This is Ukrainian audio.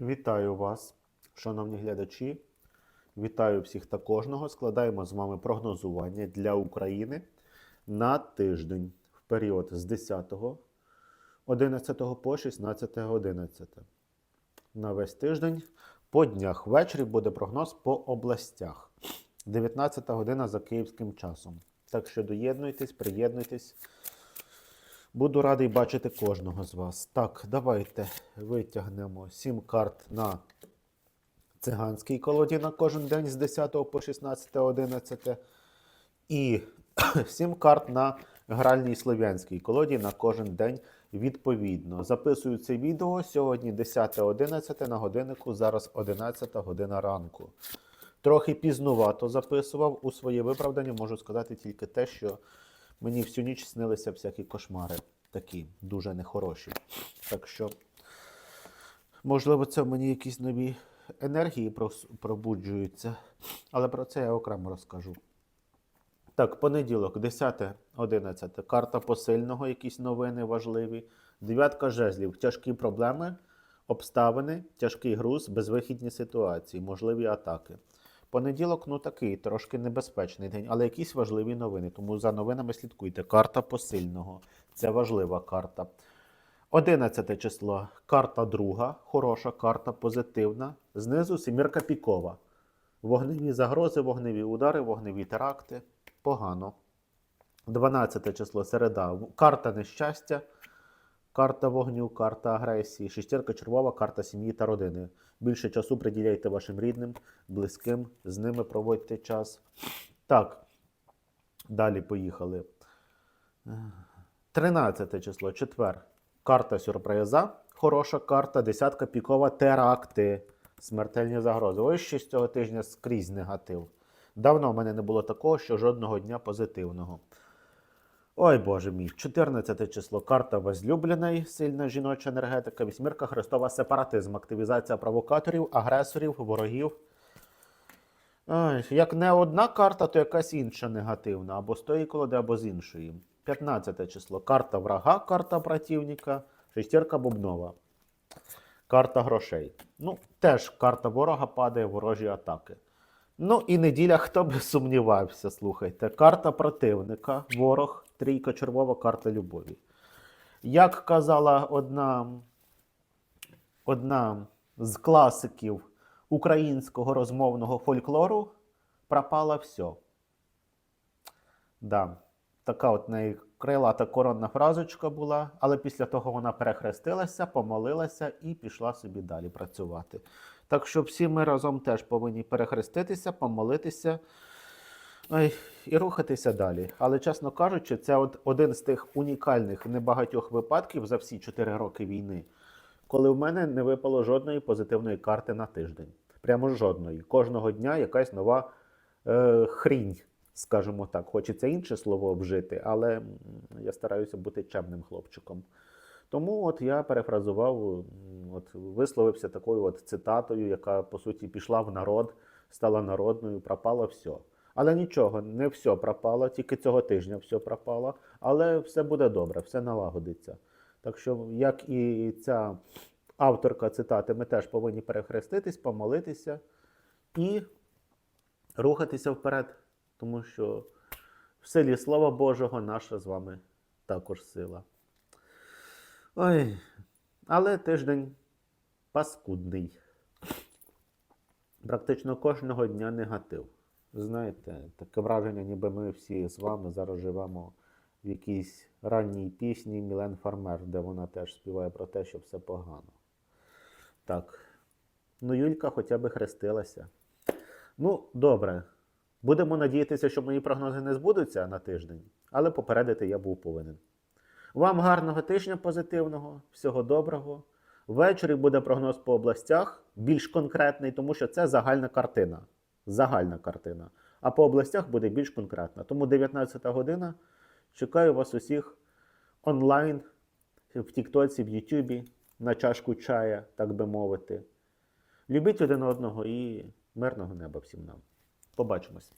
Вітаю вас, шановні глядачі. Вітаю всіх та кожного. Складаємо з вами прогнозування для України на тиждень в період з 10 11 по 16 11. На весь тиждень по днях. Ввечері буде прогноз по областях. 19 година за київським часом. Так що доєднуйтесь, приєднуйтесь. Буду радий бачити кожного з вас. Так, давайте витягнемо 7 карт на циганській колоді на кожен день з 10 по 16, 11. І 7 карт на гральній слов'янській колоді на кожен день відповідно. Записую це відео сьогодні 10.11 на годиннику, зараз 11 година ранку. Трохи пізнувато записував у своє виправдання, можу сказати тільки те, що мені всю ніч снилися всякі кошмари, такі дуже нехороші. Так що, можливо, це в мені якісь нові енергії пробуджуються, але про це я окремо розкажу. Так, понеділок, 10-11. Карта посильного, якісь новини важливі. Дев'ятка жезлів, тяжкі проблеми, обставини, тяжкий груз, безвихідні ситуації, можливі атаки. Понеділок, ну такий, трошки небезпечний день, але якісь важливі новини. Тому за новинами слідкуйте. Карта посильного. Це важлива карта. 11 число. Карта друга, хороша карта, позитивна. Знизу сімірка пікова. Вогневі загрози, вогневі удари, вогневі теракти. Погано. 12 число середа. Карта нещастя, карта вогню, карта агресії, шестірка червова, карта сім'ї та родини. Більше часу приділяйте вашим рідним, близьким, з ними проводьте час. Так, далі поїхали. 13 число, четвер. Карта сюрприза. Хороша карта, десятка пікова, теракти. Смертельні загрози. Ось що з цього тижня скрізь негатив. Давно в мене не було такого, що жодного дня позитивного. Ой Боже мій, 14 число. Карта возлюбленої, сильна жіноча енергетика, вісьмірка Христова сепаратизм, активізація провокаторів, агресорів, ворогів. Ой, як не одна карта, то якась інша негативна, або з тої колоди, або з іншої. 15 число. Карта врага, карта противника, шестірка бубнова. Карта грошей. Ну, теж карта ворога падає, ворожі атаки. Ну і неділя, хто би сумнівався, слухайте. Карта противника, ворог, трійка червова, карта любові. Як казала одна, одна з класиків українського розмовного фольклору, пропало все. Да, така от крилата коронна фразочка була, але після того вона перехрестилася, помолилася і пішла собі далі працювати. Так що всі ми разом теж повинні перехреститися, помолитися і рухатися далі. Але, чесно кажучи, це от один з тих унікальних небагатьох випадків за всі 4 роки війни, коли в мене не випало жодної позитивної карти на тиждень. Прямо жодної. Кожного дня якась нова е, хрінь, скажімо так. Хочеться інше слово вжити, але я стараюся бути чемним хлопчиком. Тому от я перефразував, от висловився такою от цитатою, яка по суті пішла в народ, стала народною, пропало все. Але нічого, не все пропало, тільки цього тижня все пропало, але все буде добре, все налагодиться. Так що, як і ця авторка цитати, ми теж повинні перехреститись, помолитися і рухатися вперед, тому що в силі Слова Божого наша з вами також сила. Ой, але тиждень паскудний. Практично кожного дня негатив. Знаєте, таке враження, ніби ми всі з вами зараз живемо в якійсь ранній пісні Мілен Фармер, де вона теж співає про те, що все погано. Так. Ну, Юлька хоча б хрестилася. Ну, добре. Будемо надіятися, що мої прогнози не збудуться на тиждень, але попередити я був повинен. Вам гарного тижня позитивного, всього доброго. Ввечері буде прогноз по областях, більш конкретний, тому що це загальна картина. Загальна картина. А по областях буде більш конкретна. Тому 19 година. Чекаю вас усіх онлайн, в Тіктоці, в Ютубі, на чашку чая, так би мовити. Любіть один одного і мирного неба всім нам. Побачимось.